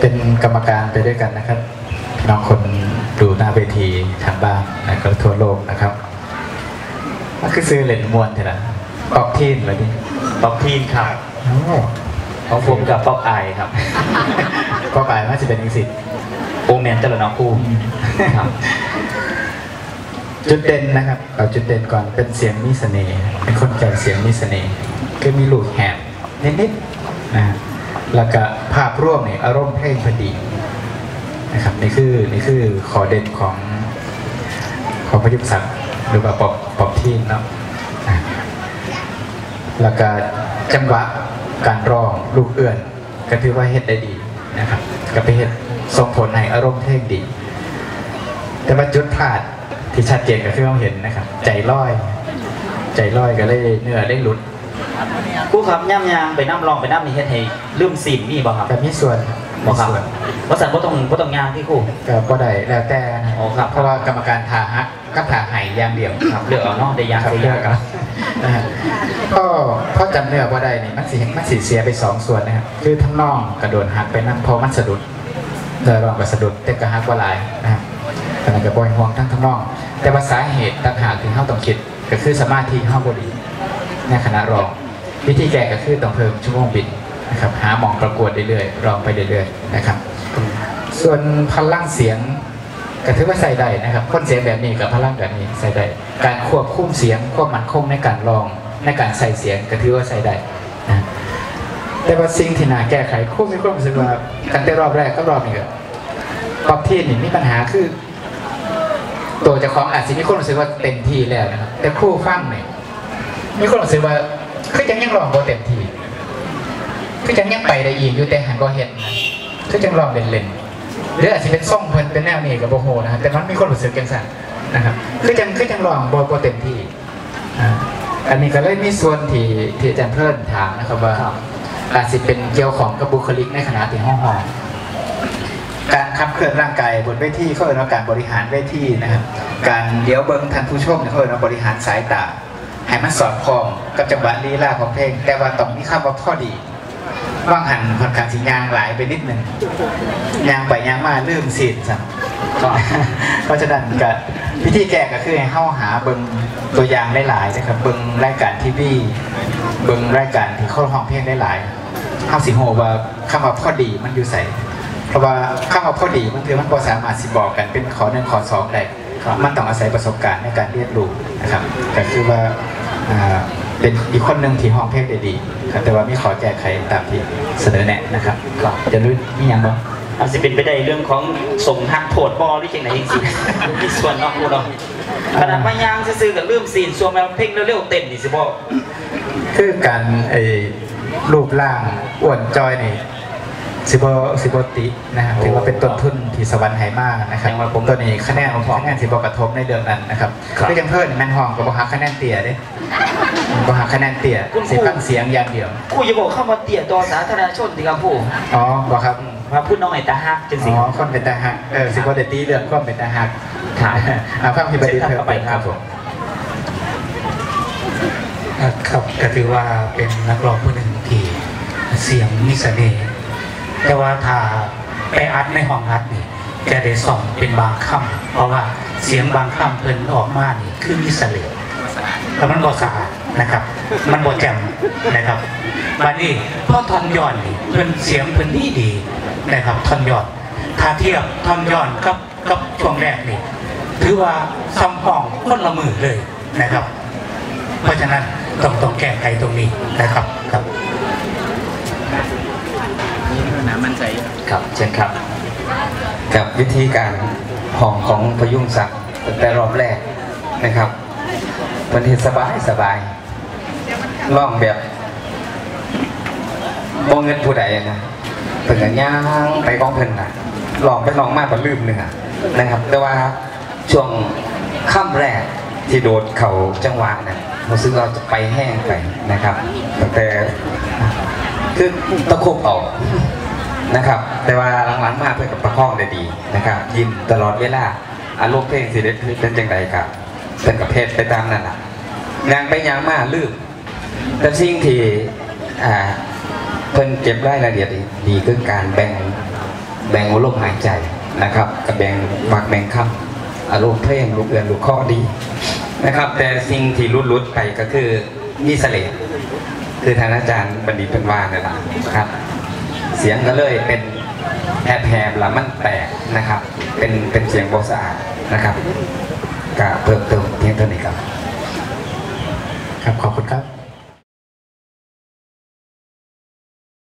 เป็นกรรมการไปด้วยกันนะครับพี่น้องคนดูหน้าเวทีทางบ้านและก็ทั่วโลกนะครับมันคือซื้อเหรียญมวนเถอะนะปอกทีนเหรอนี่ป๊อกทีนครับโอ้ของผมกับป๊อกไอายครับปอกอายมันจะเป็นอีกสิโอแมนเจริญน้องคู่ครับจุดเด่นนะครับเอาจุดเด่นก่อนเป็นเสียงมีเสน่ห์เป็นคนแก่เสียงมีเสน่ห์คือมีลูกแหบนิดๆนะ แล้วก็ภาพร่วมเนี่ยอารมณ์เพลงพอดีนะครับนี่คือนี่คือขอเด่นของของพระยุทธศักดิ์หรือว่าปอบปอบทีนเนาะแล้วก็จังหวะการร้องลูกเอื้อนก็ถือว่าเฮ็ดได้ดีนะครับก็ไปเฮ็ดส่งผลให้อารมณ์เพลงดี แต่ว่าจุดพลาดที่ชัดเจนก็คือเราเห็นนะครับ ใจลอย ใจลอยก็เลยเนื้อได้หลุด คู่ครับย่ำยางไปน้ำรองไปน้ำนี่เฮ็ดให้ลืมสินมีบ่ครับแต่มีส่วนบ่ครับมีส่วนว่าสันบ่ต้องบ่ต้องยางที่คู่ก็บ่ได้แล้วแต่นะอ๋อครับเพราะว่ากรรมการทาฮักกับทาไห่อย่างเดียวครับเลือกเอาเนาะได้ยางครับได้เลืยาองกเอานะฮะก็เพราะจำเนื้อว่าได้นี่มันสิมันสิเสียไปสองส่วนนะครับคือทั้งน้องกระโดดหักไปนั่งพอมันสะดุดเธอลองไปสะดุดแต่ก็หักว่าหลายนะครับขณะกับบอยห่วงทั้งทั้งน้อง แต่ว่าสาเหตุต่างหากที่เฮาต้องคิดก็คือสมาธิเฮาบ่ดี ในคณะรอง วิธีแก้ก็คือต้องเพิ่มชั่วโมงบิดนะครับหาหมองประกวดเรื่อยๆรองไปเรื่อยๆนะครับ ส่วนพลังเสียงก็ถือว่าใส่ได้นะครับคนเสียงแบบนี้กับพลังแบบนี้ใส่ได้การควบคุมเสียงควบมันคงในการรองในการใส่เสียงก็ถือว่าใส่ได้นะแต่ว่าสิ่งที่น่าแก้ไขคู่มีความรู้สึกว่าตั้งแต่รอบแรกก็รอบนี้ก็รอบที่นี่มีปัญหาคือ ตัวเจ้าของอาจจะมีความรู้สึกว่าเต็มที่แล้วนะครับ แต่ครู่ฟังเนี่ย มีความรู้สึกว่าคือยังยังร้องบ่เต็มที่คือยังยังไปได้อีกอยู่แต่หันก็เห็นนะคือยังร้องเล่นๆหรืออาจจะเป็นซ่องเพิ่นเป็นแนวนี้กับโบโหนะครับแต่มันมีความรู้สึกจังสั่นนะครับคือยังคือยังร้องบ่บ่เต็มที่อ่าอันนี้ก็เลยมีส่วนที่ที่อาจารย์เพิ่นถามนะครับว่าอาจจะเป็นเกี่ยวของกับบุคลิกในขณะที่ห้องห้องการขับเคลื่อนร่างกายบนเวทีเขาเรียกว่าการบริหารเวทีนะครับ การเลี้ยวเบิ้งท่านผู้ชมเนี่ยเขาเรียกว่าบริหารสายตา ให้มันสอดคล้องกับจังหวะลีลาของเพลง แต่ว่าต้องมีคำว่าพอดีว่างหันค่อนข้างสิยางหลายไปนิดหนึ่งยางไปยางมาลืมสีดสัก็เพราะฉะนั้นก็วิธีแก้ก็คือให้เข้าหาเบิ้งตัวอย่างหลายๆนะครับเบิ้งรายการทีวีเบิ้งรายการที่เข้าห้องเพลงหลายๆเข้าสิโหว่าคำว่าพอดีมันอยู่ใส่เพราะว่าข้าวพอดีมันคือมันก็สามารถสิบอกกันเป็นขอหนึ่งขอสองได้มันต้องอาศัยประสบการณ์ในการเรียนรู้นะครับแต่คือว่า เป็นอีกคนหนึ่งที่ห้องเพลงได้ดีครับแต่ว่ามีขอแก้ไขตามที่เสนอแนะนะครับก็จะรู้มีอย่างบ้างอาจจะเป็นไปได้เรื่องของส่งทางโผดบอหรือจังไหนจริงๆมีส่วนเนาะคู่เนาะขนาดมายางซื่อๆกับลืมซีนส่วนแมวเพ่งเร็วๆเต้นนี่สิบ่คือการไอ้รูปร่างอ้วนจอยนี่ สิบสิบตินะครับถือว่าเป็นต้นทุนที่สวรรค์ไหมานะครับผมตัวนี้คะแนนคะแนนสิบกระทบในเดือนนั้นนะครับก็ยังเพิ่มแมนห้องกับบอกหักคะแนนเตี่ยเด้บหักคะแนนเตี่ยสิฟังเสียงอย่างเดียวคู่อย่าบอกเข้ามาเตี่ยต่อสาธารณชนดีครับผู้อ๋อบอกครับมาพูดน้องไอ้ตาฮักจังสิอ๋อคนเป็นตาหักเออสิบได้ตีเรื่องคนเป็นตาหักครับอ่าฟังพี่บดีเพิ่มไปเติมคครัรับบผผมมอะครับก็ถือว่าเป็นนักร้องผู้หนึ่งที่เสียงมีเสน่ห์ แต่ว่าถ้าไปอัดในห้องอัดนี่จะได้ส่องเป็นบางคำเพราะว่าเสียงบางคำเพิ่นออกมานี่คือมีเสน่ห์แล้วมันบ่สะอาดนะครับ มันบ่แจ่มนะครับวันนี้พ่อทอนย้อนนี่เพิ่นเสียงเพิ่นดีดีนะครับทอนย้อนถ้าเทียบทอนย้อนกับกับช่วงแรกนี่ถือว่าซ้ำห้องคนละมือเลยนะครับ เพราะฉะนั้นต้องต้องแก้ไขตรงนี้นะครับครับ นะมั่นใจครับเช่นครับ กับวิธีการห้องของพยุงศักดิ์แต่รอบแรกนะครับมันเห็นสบายสบายล่องแบบบ่เงินผู้ใดนะเพิ่นก็ย่างไปกองเพลินนะลองไปลองมากกว่าลืมหนึ่งอะนะครับ แต่ว่าช่วงค่ำแรกที่โดดเขาจังหวะน่ะรู้สึกเราจะไปแห้งไปนะครับ แต่ คือตะคบออกนะครับ แต่ว่าหลังๆมาเพื่อกับประคองได้ดีนะครับ ยิ้มตลอดเวลาอารมณ์เพลงสิเด็ดเป็นจังใดครับเป็นกับเพศไปตามนั่นแหละยางไปยางมาลืมแต่สิ่งที่อ่าเพิ่นเก็บรายละเอียดดีดีคือการแบ่งแบ่งลมหายใจนะครับกับแบ่งปากแบ่งคำอารมณ์เพลงลูกเอือนลูกข้อดีนะครับ แต่สิ่งที่รุดๆไปก็คือมีเสลด คือทางอาจารย์บัณฑิตเป็นว่านั่นแหละครับ เสียงก็เลยเป็นแอบแหบๆแล้วมันแตกนะครับ เป็นเป็นเสียงบสะอาดนะครับก็เพิ่มเติมเพียงเท่านี้ครับ ครับขอบคุณครับ